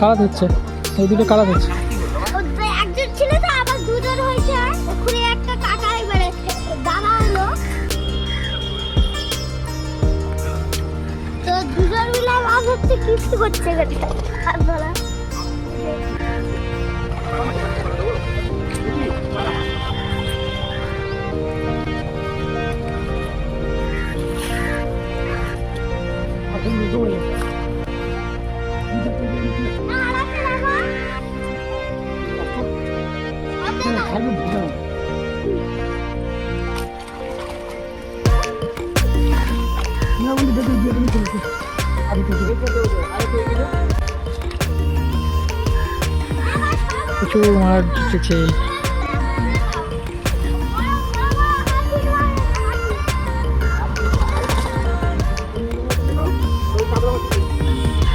কালা হচ্ছে। এই দুটো কালা হচ্ছে। একজন ছিল আবার দুজন একটা তো দুজন মিলে হচ্ছে করছে আর হাত প্রচুর মাছ উঠেছে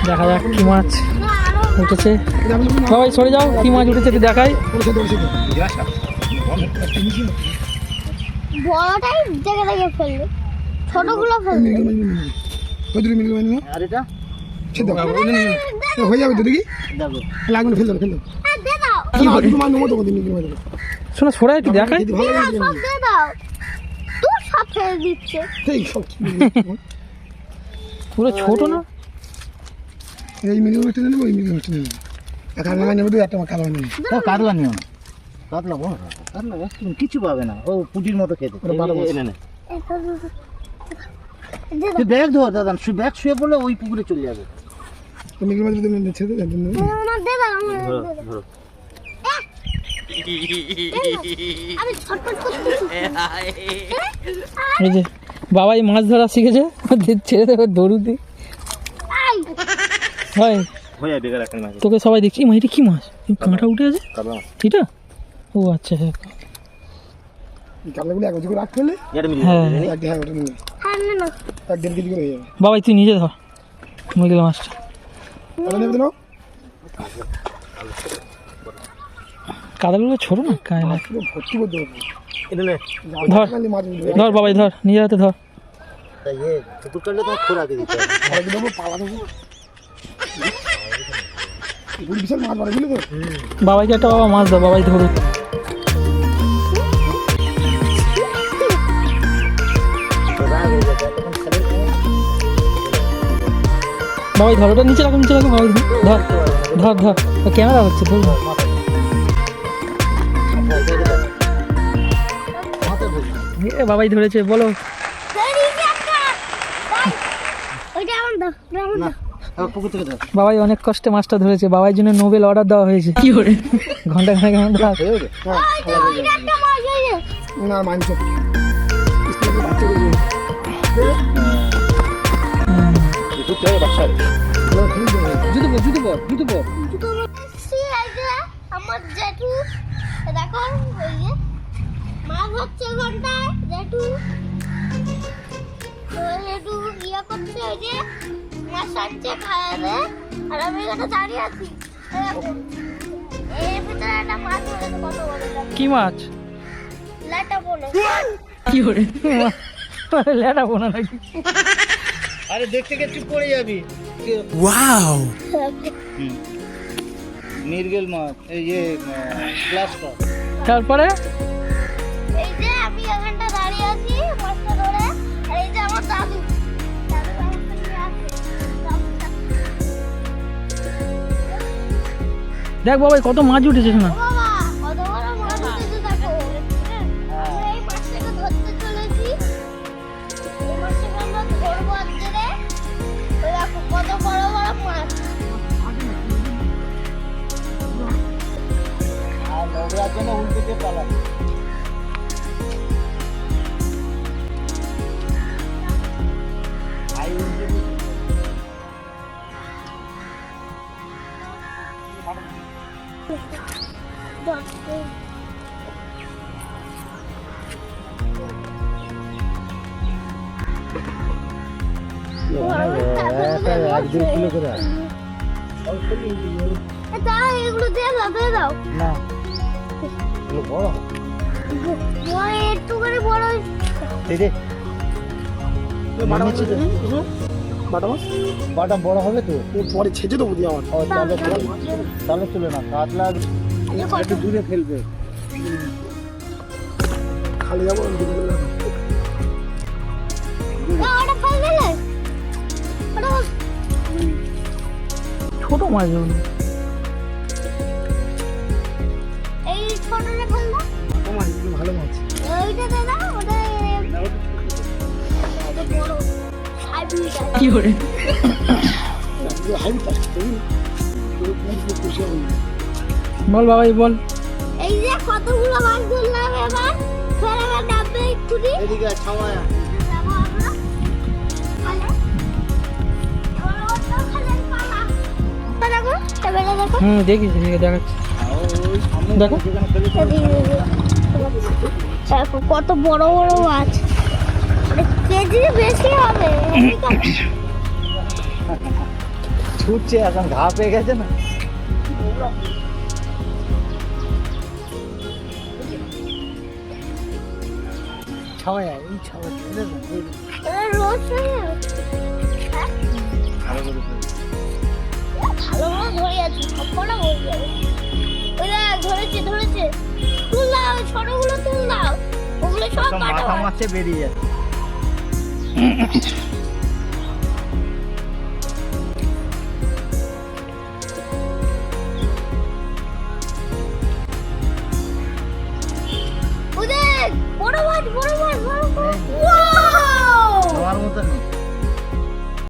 দেখা যাক কি মাছ। উঠেছে। সবাই সরে যাও কি মাছ উঠেছে একটু দেখাই। বড়টাই জায়গা থেকে ফেলল। ছোটগুলো ফেলল। আর এটা? হয়ে যাবে তো দেখি। লাগবে ফেল ফেল দাও। কি তোমার শোনো একটু দেখাই। দাও, তুই সব ফেলে দিচ্ছে। সব। পুরো ছোট না? এই মিলিয়ে মিষ্টি নেব এই মিলিয়ে মিষ্টি নেব। একা লাগাই নেব একটা কালো নেব তাও কাতলা নিও না কাতলা বড় কাতলা একদম কিছু পাবে না। ও পুটির মতো খেতে। এনে নে তুই ব্যাগ ধর দাদা। শুয়ে ব্যাগ শুয়ে পড়লে ওই পুকুরে চলে যাবে। তো মিলিয়ে মাছ যদি ছেড়ে আমার দাও, আমার ধরো আমি ছটফট করতেছি এই যে বাবাই মাছ ধরা শিখেছে। ছেড়ে দেবে দড়ুতে আই হয় হয়ে তোকে সবাই দেখছি মা এটা কি মাছ কাঁটা উঠে আছে এটা ও আচ্ছা হ্যাঁ হ্যাঁ হ্যাঁ হ্যাঁ হয়ে বাবাই তুই নিজে ধর মৃগেল মাছটা কাদাগুলো ছোট না কায় না ভর্তি করতে হবে এটা নে ধর। ধর বাবাই ধর নিজের হাতে ধর তাই এ পুকুর কাটলে তোমার খোরাকে দিতে হবে আর দেবো পালা দেবো পুরো বিশাল মাছ মারা বুঝলি তো? বাবাইকে একটা বাবা মাছ দাও বাবাই ধরুক। বাবাই ধর ওটা নিচে রাখো নিচে রাখো বাবাই ধর ধর ধর ক্যামেরা হচ্ছে ধর এ বাবাই ধরেছে বলো। ওইটা আমার দাও আমার দাও। বাবাই অনেক কষ্টে মাছটা ধরেছে। বাবার জন্য নোবেল অর্ডার দেওয়া হয়েছে। কি করে? ঘণ্টা ঘণ্টা কেমন হয়ে। না মাংস বাচ্চা করে পুকুর থেকে বাচ্চা জুতো পর জুতো পর জুতো পর। দুটো মাছ এই যে আমার জেঠু। দেখো মাছ হচ্ছে ঘন্টায়। জেঠু। জেঠু ইয়ে করছে ওই যে মাছ আনছে খাওয়াবে আর? আমি এখানে দাঁড়িয়ে আছি। এর ভিতরে একটা মাছ ধরেছে কত বড় কি মাছ? লাটা বলে কি করে লেটা বোনা নাকি? আরে দেখতে গিয়ে চুপ করে যাবি। মিরগেল মাছ এই যে কাপ তারপরে? দেখ বাবাই কত মাছ উঠেছে না বাবা, কত মাছ উঠেছে দেখো। আমরা এই এগুলো দিয়ে দাও, দিয়ে দাও। না বড় একটু করে বড় বাটা মাছ বাটা বড় হবে তো? পরে ছেঁচে দেবো দিয়ে আমার তাহলে তাহলে চলে না কাতলা একটু দূরে ফেলবে। খালি যাব ছোট মাছ হবে না। বল বাবাই বল। এই যে কতগুলো মাছ ধরলাম এবার ফের এবার নামবে একটুনি এদিকে ছাওয়া তা দেখো দেখো। হুম দেখাচ্ছি। দেখো। কত বড় বড় মাছ। কেজি বেশি হবে ছুটছে এখন ঘা পেয়ে গেছে না? ছাওয়া এই ছাওয়া ছেড়ে হয়ে? যাবে ধরেছে ধরেছে। তুল দাও ছোটগুলো তুল দাও। ওগুলো সব মাথা মাছে বেরিয়ে যাচ্ছে। Thank you.